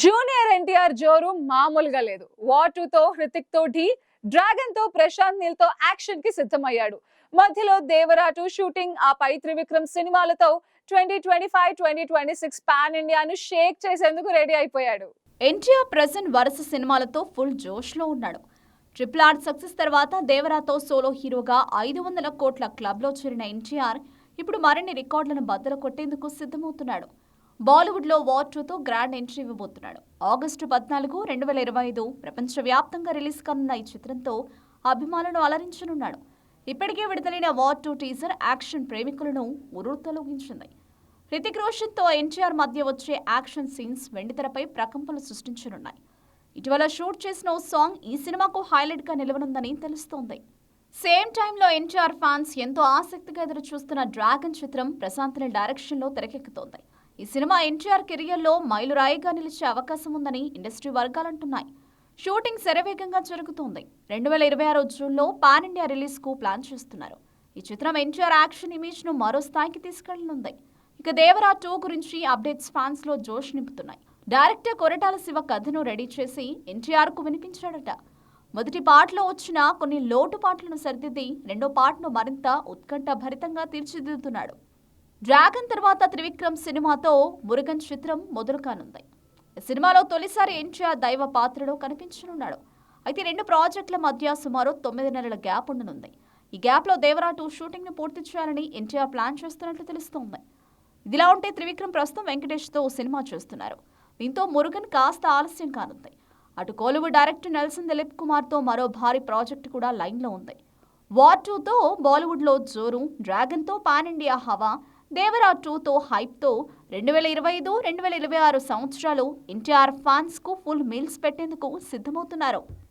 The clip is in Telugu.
జూనియర్ ఎన్టీఆర్ జోరు మామూలుగా లేదు. వాటుతో హృతిక్ తోటి డ్రాగన్తో ప్రశాంత్ నీల్తో యాక్షన్కి సిద్ధమయ్యాడు. మధ్యలో దేవరాటు షూటింగ్ ఆ పై త్రివిక్రమ్ సినిమాలతో twenty twenty five twenty twenty six pan ఇండియాను షేక్ చేసేందుకు రెడీ అయిపోయాడు. ఎన్టీఆర్ ప్రెసెంట్ వరుస సినిమాలతో ఫుల్ జోష్లో ఉన్నాడు. ట్రిపుల్ ఆర్ సక్సెస్ తర్వాత దేవరాతో సోలో హీరోగా ఐదు వందల కోట్ల క్లబ్లో చేరిన ఎన్టీఆర్ ఇప్పుడు మరిన్ని రికార్డులను బద్దలు కొట్టేందుకు సిద్ధమవుతున్నాడు. బాలీవుడ్లో వార్ టూతో గ్రాండ్ ఎంట్రీ ఇవ్వబోతున్నాడు. ఆగస్టు పద్నాలుగు రెండు వేల ఇరవై ఐదు ప్రపంచవ్యాప్తంగా రిలీజ్ కానున్న ఈ చిత్రంతో అభిమానులను అలరించనున్నాడు. ఇప్పటికే విడుదలైన వార్ టూ టీజర్ యాక్షన్ ప్రేమికులను ఉరుతొలగించింది. హృతిక్ రోషన్తో ఎన్టీఆర్ మధ్య వచ్చే యాక్షన్ సీన్స్ వెండితెరపై ప్రకంపనలు సృష్టించనున్నాయి. ఇటీవల షూట్ చేసిన ఓ సాంగ్ ఈ సినిమాకు హైలైట్గా నిలవనుందని తెలుస్తోంది. సేమ్ టైంలో ఎన్టీఆర్ ఫ్యాన్స్ ఎంతో ఆసక్తిగా ఎదురు చూస్తున్న డ్రాగన్ చిత్రం ప్రశాంత్ని డైరెక్షన్లో తెరకెక్కుతోంది. ఈ సినిమా ఎన్టీఆర్ కెరియర్లో మైలురాయిగా నిలిచే అవకాశం ఉందని ఇండస్ట్రీ వర్గాలంటున్నాయి. షూటింగ్ శరవేగంగా జరుగుతోంది. రెండు వేల ఇరవై ఆరు జూన్లో పాన్ ఇండియా రిలీజ్కు ప్లాన్ చేస్తున్నారు. ఈ చిత్రం ఎన్టీఆర్ యాక్షన్ ఇమేజ్ను మరో స్థాయికి తీసుకెళ్ళనుంది. ఇక దేవరా టూ గురించి అప్డేట్స్ ఫ్యాన్స్లో జోష్ నింపుతున్నాయి. డైరెక్టర్ కొరటాల శివ కథను రెడీ చేసి ఎన్టీఆర్కు వినిపించాడట. మొదటి పాటలో వచ్చిన కొన్ని లోటుపాట్లను సరిదిద్ది రెండో పాటను మరింత ఉత్కంఠ భరితంగా తీర్చిదిద్దుతున్నాడు. డ్రాగన్ తర్వాత త్రివిక్రమ్ సినిమాతో మురుగన్ చిత్రం మొదలు కానుంది సినిమాలో తొలిసారి ఎన్టీఆర్ దైవ పాత్రలో కనిపించనున్నాడు. అయితే రెండు ప్రాజెక్టుల మధ్య సుమారు తొమ్మిది నెలల గ్యాప్ ఉండనుంది. ఈ గ్యాప్లో దేవరా టూ షూటింగ్ను పూర్తి చేయాలని ఎన్టీఆర్ ప్లాన్ చేస్తున్నట్లు తెలుస్తోంది. ఇదిలా ఉంటే త్రివిక్రమ్ ప్రస్తుతం వెంకటేష్తో సినిమా చేస్తున్నారు. దీంతో మురుగన్ కాస్త ఆలస్యం కానుంది. అటు కోలీవుడ్ డైరెక్టర్ నెల్సన్ దిలీప్ కుమార్తో మరో భారీ ప్రాజెక్టు కూడా లైన్లో ఉంది. వార్ టూతో బాలీవుడ్లో జోరు డ్రాగన్తో పాన్ ఇండియా హవా దేవరా టూతో హైప్తో రెండు వేల ఇరవై ఐదు రెండు వేల ఇరవై ఆరు సంవత్సరాలు ఎన్టీఆర్ ఫ్యాన్స్కు ఫుల్ మీల్స్ పెట్టేందుకు సిద్ధమవుతున్నారు.